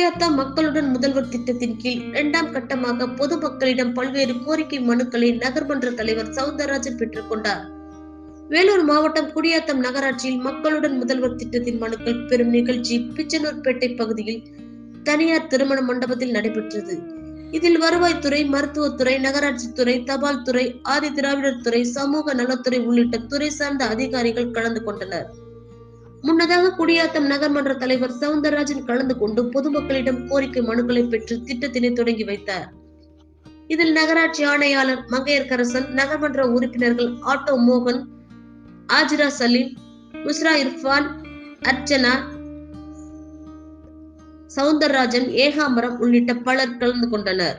குடியாத்தம் மக்களுடன் முதல்வர் திட்டத்தின் கீழ் இரண்டாம் கட்டமாக பொதுமக்களிடம் பல்வேறு கோரிக்கை மனுக்களை நகர்மன்ற தலைவர் சவுந்தரராஜன் பெற்றுக்கொண்டார் வேலூர் மாவட்டம் குடியாத்தம் நகராட்சியில் மக்களுடன் முதல்வர் திட்டத்தின் மனுக்கள் பெறும் நிகழ்ச்சி பிச்சனூர்பேட்டை பகுதியில் தனியார் திருமண மண்டபத்தில் நடைபெற்றது. இதில் வருவாய்த்துறை மருத்துவத்துறை நகராட்சித்துறை தபால் துறை ஆதி திராவிடர் துறை சமூக நலத்துறை உள்ளிட்ட துறை சார்ந்த அதிகாரிகள் கலந்து கொண்டனர். முன்னதாக குடியாத்தம் நகர்மன்ற தலைவர் சவுந்தரராஜன் கலந்து கொண்டு பொதுமக்களிடம் கோரிக்கை மனுக்களை பெற்று திட்டத்தினை தொடங்கி வைத்தார். இதில் நகராட்சி ஆணையாளர் மங்கையர்கரசன் நகர்மன்ற உறுப்பினர்கள் ஆட்டோ மோகன் ஆஜிரா சலீம் முஸ்ரா இர்ஃபான் அர்ச்சனா சவுந்தரராஜன் ஏகாம்பரம் உள்ளிட்ட பலர் கலந்து கொண்டனர்.